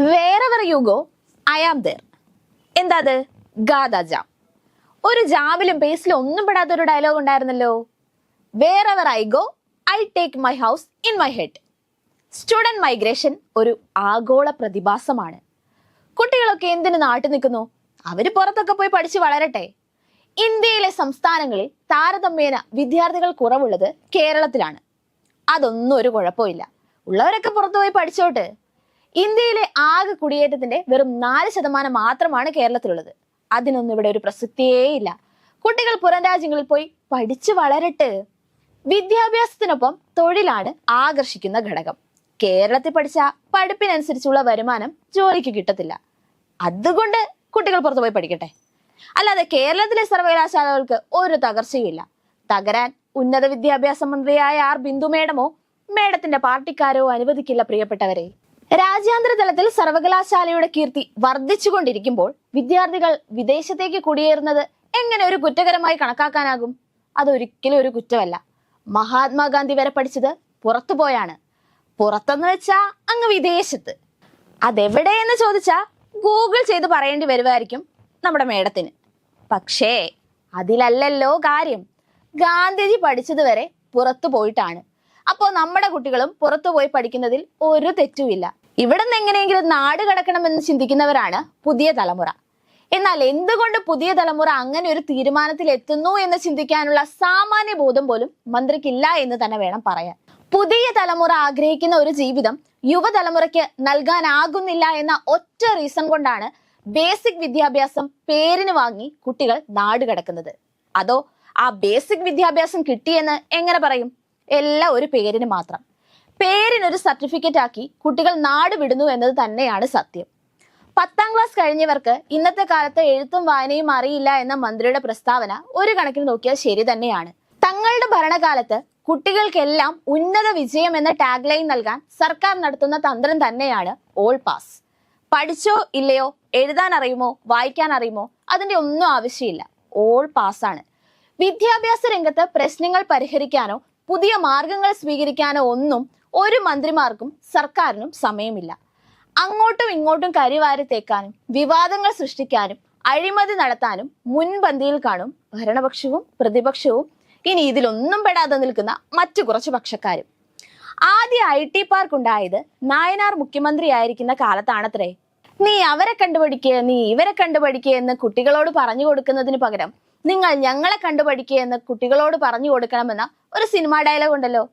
Wherever you go I am there എന്താ അത്? ഗാദ ജാം. ഒരു ജാമിലും പേസിലും ഒന്നും പെടാത്ത ഒരു ഡയലോഗ് ഉണ്ടായിരുന്നല്ലോ. Wherever I go I take my house in my head student migration ഒരു ആഗോള പ്രതിഭാസമാണ്. കുട്ടികളൊക്കെ എന്തിനു നാട്ടിൽ നിൽക്കുന്നു? അവർ പുറത്തൊക്കെ പോയി പഠിച്ച് വളരട്ടെ. ഇന്ത്യയിലെ സംസ്ഥാനങ്ങളിൽ താരതമ്യേന വിദ്യാർത്ഥികൾ കുറവുള്ളത് കേരളത്തിലാണ്. അതൊന്നും ഒരു കുഴപ്പമില്ല ഉള്ളവരൊക്കെ പുറത്തുപോയി പഠിച്ചോട്ട്. ഇന്ത്യയിലെ ആകെ കുടിയേറ്റത്തിന്റെ വെറും നാല് ശതമാനം മാത്രമാണ് കേരളത്തിലുള്ളത്. അതിനൊന്നും ഇവിടെ ഒരു പ്രസക്തിയേ ഇല്ല. കുട്ടികൾ പുറം രാജ്യങ്ങളിൽ പോയി പഠിച്ചു വളരട്ടെ. വിദ്യാഭ്യാസത്തിനൊപ്പം തൊഴിലാണ് ആകർഷിക്കുന്ന ഘടകം. കേരളത്തിൽ പഠിച്ച പഠിപ്പിനനുസരിച്ചുള്ള വരുമാനം ജോലിക്ക് കിട്ടത്തില്ല. അതുകൊണ്ട് കുട്ടികൾ പുറത്തു പോയി പഠിക്കട്ടെ. അല്ലാതെ കേരളത്തിലെ സർവകലാശാലകൾക്ക് ഒരു തകർച്ചയുമില്ല തകരാൻ ഉന്നത വിദ്യാഭ്യാസ മന്ത്രിയായ ആർ ബിന്ദു മേഡമോ മേഡത്തിന്റെ പാർട്ടിക്കാരോ അനുവദിക്കില്ല പ്രിയപ്പെട്ടവരെ. രാജ്യാന്തര തലത്തിൽ സർവകലാശാലയുടെ കീർത്തി വർദ്ധിച്ചുകൊണ്ടിരിക്കുമ്പോൾ വിദ്യാർത്ഥികൾ വിദേശത്തേക്ക് കുടിയേറുന്നത് എങ്ങനെ ഒരു കുറ്റകരമായി കണക്കാക്കാനാകും? അതൊരിക്കലും ഒരു കുറ്റമല്ല. മഹാത്മാഗാന്ധി വരെ പഠിച്ചത് പുറത്തു പോയാണ്. പുറത്തെന്ന് വെച്ചാ അങ്ങ് വിദേശത്ത്. അതെവിടെയെന്ന് ചോദിച്ചാ ഗൂഗിൾ ചെയ്ത് പറയേണ്ടി വരുമായിരിക്കും നമ്മുടെ മേഡത്തിന് പക്ഷേ അതിലല്ലല്ലോ കാര്യം. ഗാന്ധിജി പഠിച്ചത് വരെ പുറത്തു പോയിട്ടാണ്. അപ്പോൾ നമ്മുടെ കുട്ടികളും പുറത്തു പോയി പഠിക്കുന്നതിൽ ഒരു തെറ്റുമില്ല. ഇവിടെ നിന്ന് എങ്ങനെയെങ്കിലും നാട് കടക്കണമെന്ന് ചിന്തിക്കുന്നവരാണ് പുതിയ തലമുറ. എന്നാൽ എന്തുകൊണ്ട് പുതിയ തലമുറ അങ്ങനെ ഒരു തീരുമാനത്തിൽ എത്തുന്നു എന്ന് ചിന്തിക്കാനുള്ള സാമാന്യ ബോധം പോലും മന്ത്രിക്കില്ല എന്ന് തന്നെ വേണം പറയാൻ. പുതിയ തലമുറ ആഗ്രഹിക്കുന്ന ഒരു ജീവിതം യുവതലമുറയ്ക്ക് നൽകാനാകുന്നില്ല എന്ന ഒറ്റ റീസൺ കൊണ്ടാണ് ബേസിക് വിദ്യാഭ്യാസം പേരിന് വാങ്ങി കുട്ടികൾ നാട് കടക്കുന്നത്. അതോ ആ ബേസിക് വിദ്യാഭ്യാസം കിട്ടിയെന്ന് എങ്ങനെ പറയും? എല്ലാം ഒരു പേരിന് മാത്രം. പേരിനൊരു സർട്ടിഫിക്കറ്റ് ആക്കി കുട്ടികൾ നാട് വിടുന്നു എന്നത് തന്നെയാണ് സത്യം. പത്താം ക്ലാസ് കഴിഞ്ഞവർക്ക് ഇന്നത്തെ കാലത്ത് എഴുത്തും വായനയും അറിയില്ല എന്ന മന്ത്രിയുടെ പ്രസ്താവന ഒരു കണക്കിന് നോക്കിയാൽ ശരി തന്നെയാണ്. തങ്ങളുടെ ഭരണകാലത്ത് കുട്ടികൾക്കെല്ലാം ഉന്നത വിജയം എന്ന ടാഗ് ലൈൻ നൽകാൻ സർക്കാർ നടത്തുന്ന തന്ത്രം തന്നെയാണ് ഓൾ പാസ് പഠിച്ചോ ഇല്ലയോ എഴുതാൻ അറിയുമോ വായിക്കാൻ അറിയുമോ അതിന്റെ ഒന്നും ആവശ്യമില്ല. ഓൾ പാസ്സാണ് വിദ്യാഭ്യാസ രംഗത്ത് പ്രശ്നങ്ങൾ പരിഹരിക്കാനോ പുതിയ മാർഗങ്ങൾ സ്വീകരിക്കാനോ ഒന്നും ഒരു മന്ത്രിമാർക്കും സർക്കാരിനും സമയമില്ല. അങ്ങോട്ടും ഇങ്ങോട്ടും കരിവാരി തേക്കാനും വിവാദങ്ങൾ സൃഷ്ടിക്കാനും അഴിമതി നടത്താനും മുൻപന്തിയിൽ കാണും ഭരണപക്ഷവും പ്രതിപക്ഷവും ഇനി ഇതിലൊന്നും പെടാതെ നിൽക്കുന്ന മറ്റു കുറച്ച് പക്ഷക്കാരും. ആദ്യ ഐ ടി പാർക്ക് ഉണ്ടായത് നായനാർ മുഖ്യമന്ത്രിയായിരിക്കുന്ന കാലത്താണത്രേ. നീ അവരെ കണ്ടുപഠിക്കുക നീ ഇവരെ കണ്ടുപഠിക്കുക എന്ന് കുട്ടികളോട് പറഞ്ഞു കൊടുക്കുന്നതിന് പകരം നിങ്ങൾ ഞങ്ങളെ കണ്ടുപഠിക്കുക എന്ന് കുട്ടികളോട് പറഞ്ഞു കൊടുക്കണമെന്ന ഒരു സിനിമാ ഡയലോഗ് ഉണ്ടല്ലോ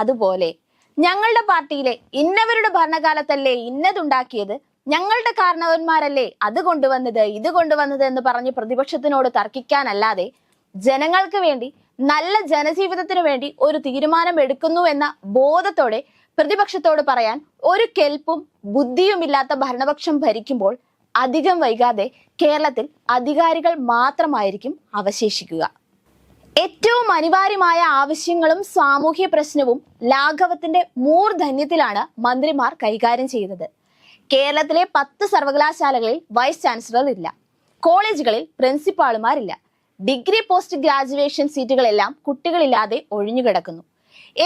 അതുപോലെ ഞങ്ങളുടെ പാർട്ടിയിലെ ഇന്നവരുടെ ഭരണകാലത്തല്ലേ ഇന്നതുണ്ടാക്കിയത്? ഞങ്ങളുടെ കാരണവന്മാരല്ലേ അത് കൊണ്ടുവന്നത് ഇത് കൊണ്ടുവന്നത് എന്ന് പറഞ്ഞ് പ്രതിപക്ഷത്തിനോട് തർക്കിക്കാനല്ലാതെ ജനങ്ങൾക്ക് വേണ്ടി നല്ല ജനജീവിതത്തിനു വേണ്ടി ഒരു തീരുമാനം എടുക്കുന്നു എന്ന ബോധത്തോടെ പ്രതിപക്ഷത്തോട് പറയാൻ ഒരു കെൽപ്പും ബുദ്ധിയുമില്ലാത്ത ഭരണപക്ഷം ഭരിക്കുമ്പോൾ അധികം വൈകാതെ കേരളത്തിൽ അധികാരികൾ മാത്രമായിരിക്കും അവശേഷിക്കുക. ഏറ്റവും അനിവാര്യമായ ആവശ്യങ്ങളും സാമൂഹ്യ പ്രശ്നവും ലാഘവത്തിന്റെ മൂർധന്യത്തിലാണ് മന്ത്രിമാർ കൈകാര്യം ചെയ്യുന്നത്. കേരളത്തിലെ പത്ത് സർവകലാശാലകളിൽ വൈസ് ചാൻസലർ ഇല്ല. കോളേജുകളിൽ പ്രിൻസിപ്പാളുമാരില്ല. ഡിഗ്രി പോസ്റ്റ് ഗ്രാജുവേഷൻ സീറ്റുകളെല്ലാം കുട്ടികളില്ലാതെ ഒഴിഞ്ഞുകിടക്കുന്നു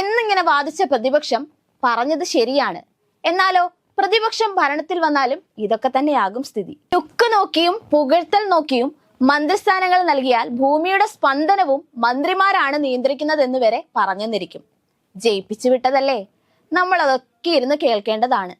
എന്നിങ്ങനെ വാദിച്ച പ്രതിപക്ഷം പറഞ്ഞത് ശരിയാണ്. എന്നാലോ പ്രതിപക്ഷം ഭരണത്തിൽ വന്നാലും ഇതൊക്കെ തന്നെയാകും സ്ഥിതി. ടുക്ക് നോക്കിയും പുകഴ്ത്തൽ നോക്കിയും മന്ത്രിസ്ഥാനങ്ങൾ നൽകിയാൽ ഭൂമിയുടെ സ്പന്ദനവും മന്ത്രിമാരാണ് നിയന്ത്രിക്കുന്നതെന്ന് വരെ പറഞ്ഞെന്നിരിക്കും. ജയിപ്പിച്ചു വിട്ടതല്ലേ? നമ്മൾ അതൊക്കെ ഇരുന്ന് കേൾക്കേണ്ടതാണ്.